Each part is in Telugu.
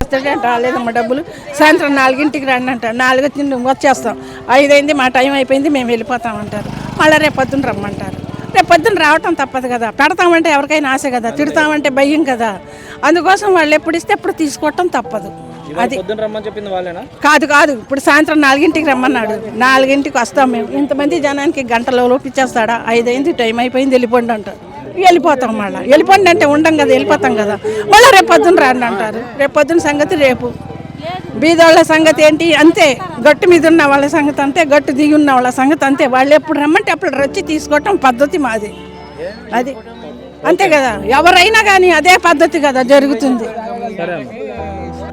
వస్తాడంట రాలేదమ్మా డబ్బులు. సాయంత్రం నాలుగింటికి రండి అంటారు. నాలుగు వచ్చేస్తాం. ఐదైంది మా టైం అయిపోయింది మేము వెళ్ళిపోతాం అంటారు. మళ్ళీ రేపు పొద్దున్న రమ్మంటారు. రేపు పొద్దున్న రావటం తప్పదు కదా. పెడతామంటే ఎవరికైనా ఆశ కదా. తిడతామంటే భయం కదా. అందుకోసం వాళ్ళు ఎప్పుడు ఇస్తే ఎప్పుడు తీసుకోవటం తప్పదు. అది కాదు కాదు. ఇప్పుడు సాయంత్రం నాలుగింటికి రమ్మన్నాడు. నాలుగింటికి వస్తాం మేము. ఇంతమంది జనానికి గంటలో లోపిచ్చేస్తాడా ఐదైంది టైం అయిపోయింది వెళ్ళిపోండి అంటారు. వెళ్ళిపోతాం మళ్ళీ. వెళ్ళిపోండి అంటే ఉండం కదా వెళ్ళిపోతాం కదా. మళ్ళీ రేపు పొద్దున్న రండి అంటారు. రేపు పొద్దున్న సంగతి రేపు. బీదోళ్ళ సంగతి ఏంటి? అంతే. గట్టు మీద ఉన్న వాళ్ళ సంగతి అంతే గట్టు దిగి ఉన్న వాళ్ళ సంగతి అంతే. వాళ్ళు ఎప్పుడు రమ్మంటే అప్పుడు వచ్చి తీసుకోవటం పద్ధతి మాది. అది. అంతే కదా. ఎవరైనా కానీ అదే పద్ధతి కదా జరుగుతుంది.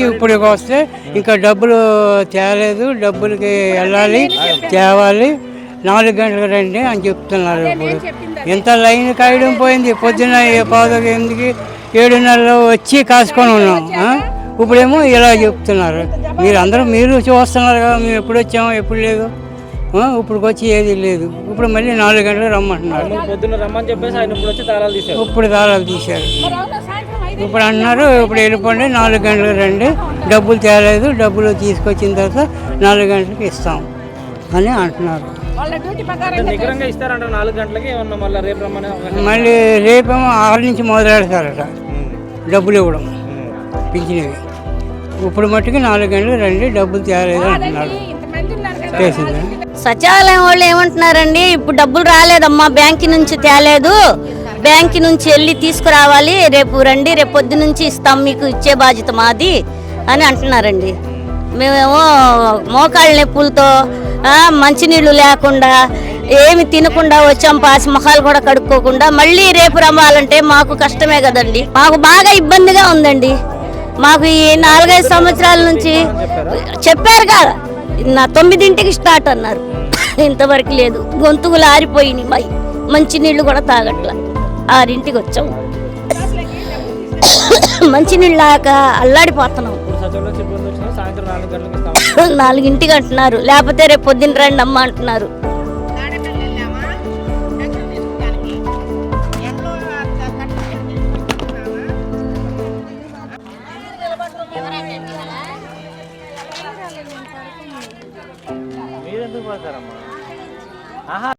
ఇప్పుడు వస్తే ఇంకా డబ్బులు తేలేదు. డబ్బులకి వెళ్ళాలి తేవాలి. నాలుగు గంటలకు రండి అని చెప్తున్నారు ఇప్పుడు. ఇంత లైన్ కాయడం పోయింది. పొద్దున్న పావుదకి ఎనిమిదికి ఏడున్నరలో వచ్చి కాసుకొని ఉన్నాం? ఇప్పుడేమో ఇలా చెప్తున్నారు. మీరు అందరూ మీరు చూస్తున్నారు కదా మేము ఎప్పుడు వచ్చామో ఎప్పుడు లేదు. ఆ? ఇప్పుడుకి వచ్చి ఏది లేదు. ఇప్పుడు మళ్ళీ నాలుగు గంటలకు రమ్మంటున్నారు. పొద్దున్న రమ్మని చెప్పేసి ఆయన ఇప్పుడు వచ్చి తాళాలు తీశారు. ఇప్పుడు దారాలు తీశారు. ఇప్పుడు అంటున్నారు ఇప్పుడు వెళ్ళిపోండి నాలుగు గంటలకు రండి. డబ్బులు తేలేదు. డబ్బులు తీసుకొచ్చిన తర్వాత నాలుగు గంటలకు ఇస్తాం. అని అంటున్నారు. మళ్ళీ రేపు రమ్మని అవకాశం- మళ్ళీ రేపేమో ఆరు నుంచి మొదలెడతారట. డబ్బులు ఇవ్వడం. పింఛనివి. ఇప్పుడు మట్టుకు నాలుగు గంటలకు రండి డబ్బులు తేలేదు అంటున్నారు. చేసింది. సచివాలయం వాళ్ళు ఏమంటున్నారండి ఇప్పుడు డబ్బులు రాలేదమ్మా బ్యాంక్ నుంచి తేలేదు. బ్యాంక్ నుంచి వెళ్ళి తీసుకురావాలి రేపు రండి రేపు పొద్దు నుంచి ఇస్తాం మీకు ఇచ్చే బాధ్యత మాది అని అంటున్నారండి. మేమేమో మోకాళ్ళ నొప్పులతో మంచినీళ్ళు లేకుండా ఏమి తినకుండా వచ్చాం పాసి మొహాలు కూడా కడుక్కోకుండా మళ్ళీ రేపు రమ్మాలంటే మాకు కష్టమే కదండి. మాకు బాగా ఇబ్బందిగా ఉందండి. మాకు ఈ నాలుగైదు సంవత్సరాల నుంచి చెప్పారు కదా నా తొమ్మిదింటికి స్టార్ట్ అన్నారు. ఇంతవరకు లేదు గొంతుకులు ఆరిపోయినాయి మై. మంచినీళ్ళు కూడా తాగట్ల. ఆరింటికి వచ్చాం. మంచినీళ్ళు లాక అల్లాడిపోతున్నాం. నాలుగింటికి అంటున్నారు లేకపోతే రేపు పొద్దున్న రండి అమ్మ అంటున్నారు. మీరెందుకు పోతారమ్మా? ఆహా.